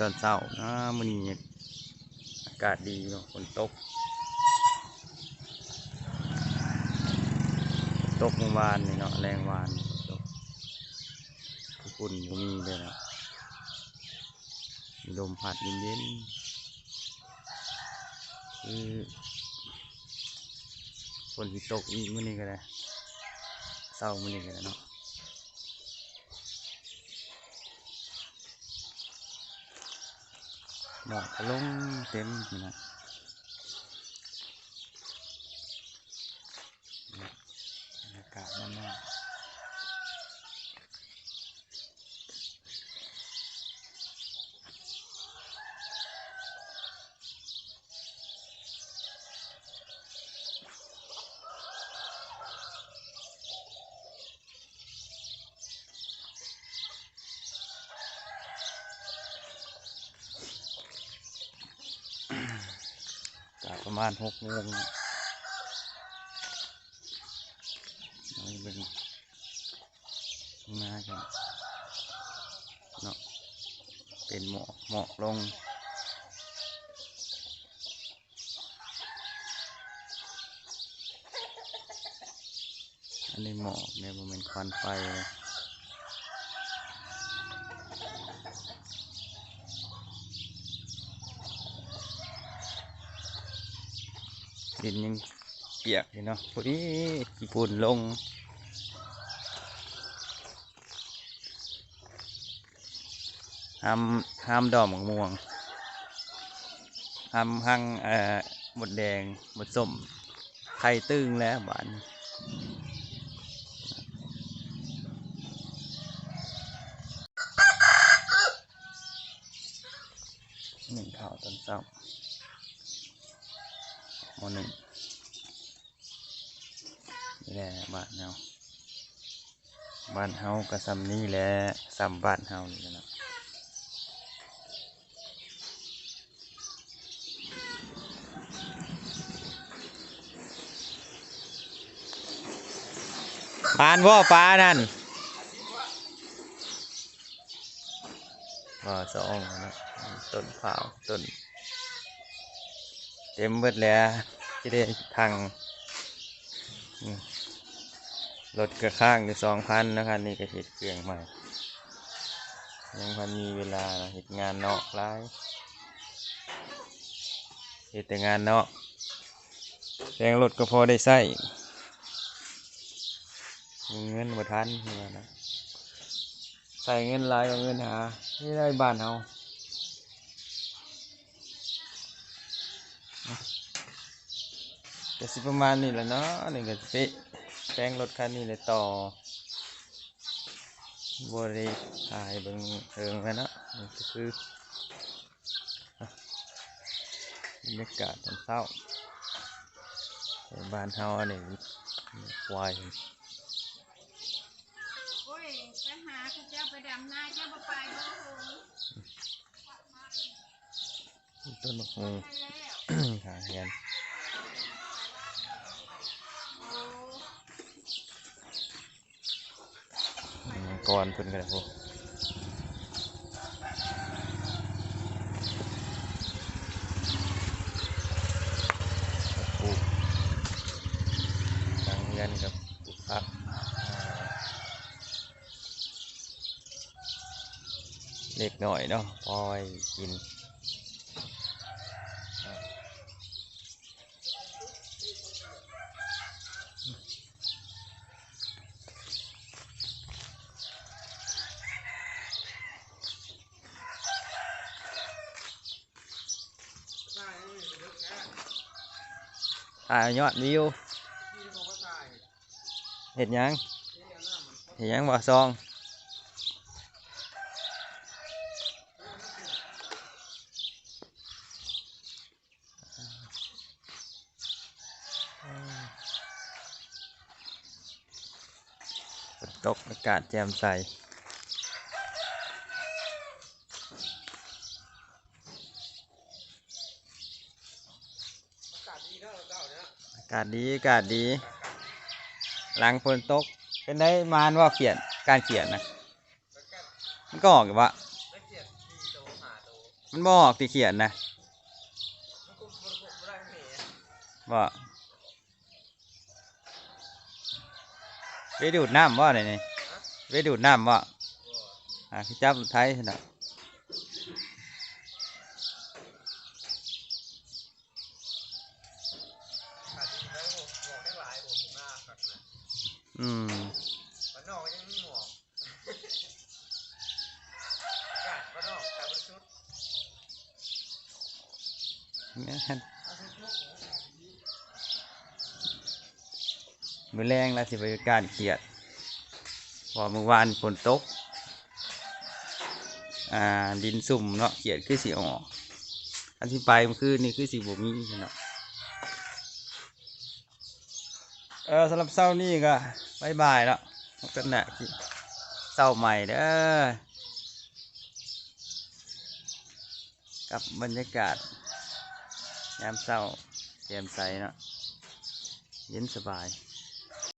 ตอนเช้านะมื้อนี้อากาศดีเนาะฝนตก ตกเมื่อวานนี่เนาะแรงวานตกฝุ่นบ่มีเลยนะมีลมพัดเย็นๆคือฝนที่ตกอีกมื้อนี้ก็ได้เศร้ามื้อนี้ก็ได้เนาะ ดอกลงเต็มนะบรรยากาศมันมากกา ประมาณหกโมงเราเป็นมากันเนาะเป็นหมอกหมอกลงอันนี้หมอกเนี่ยมันเป็นควันไฟเลย ดินยังเปียกอยู่เนาะพอดีฝุ่นลงห้ามห้ามดอกมะม่วงห้ามหั่งเอ่อหมดแดงหมดส้มไข่ตึงแล้วบานหนึ่งข่าวตอนเช้า หมอหนึ่งนี่แหละบ้านเฮาบ้านเฮาก็ซ้ำนี่แหละซ้ำบ้านเฮานี่แหละเนาะปานว่าปานั่นว่าสองนะต้นข้าวต้น เต็มเบิดแล้วที่ได้ทางรถกระข้างอยู่สองพันนะครับนี่ก็เห็ดเครื่องใหม่ ยังพันมีเวลาเห็ดงานนอกหลายเห็ดแต่งานนอกแรงรถก็พอได้ใส่เงินมาทันเพื่นะใส่เงินหลายกับเงินหาที่ได้บ้านเฮา ก็สิประมาณนี้แหละเนาะนี่ก็สิไปแปลงรถคันนี้เลยต่อบริขายเบิงเอิงแล้วเนาะนี่ก็คือบรรยากาศตอนเช้าบ้านเฮาอันนี้ควายโอ้ยไปหาข้าเจ้าไปดำนาเจ้าบ่ไปบ่โหต้นมะฮง หาเงินโอ้ก่อนเพิ่นกันเลยพวกปลูกทางเงินกับปลูกผักเล็กหน่อยเนาะพอยกิน ถ่ายยอดวิวเห็ดหยังเห็ดหยังบ่ซองฝนต กากาศดีอากาศดี หลังฝนตก เป็นได้มานว่าเขียนการเขียนนะมันก็ออกอยู่ว่ามันบออกตีเขียนนะบ่ไปดูดน้ำบ่าไหนนี่ไปดูดน้ำบ่าอ่าพี่จับไทยนะ อืมมันนอกยังมีหมอกกาดมันนอกแต่มันชุดแม่นมือแรงแล้วสิไปการเขียดเพอเมื่อวานฝนตก อ่า ดินสุ่มเนาะเขียดคือสีออก อันที่ไปมันคือนี่คือสีบ่มีเนาะ เออสำหรับเศร้านี่ก็บายบายแล้วพบกันแหละเศร้าใหม่เด้อกับบรรยากาศยามเศร้าแจ่มใสเนาะเย็นสบาย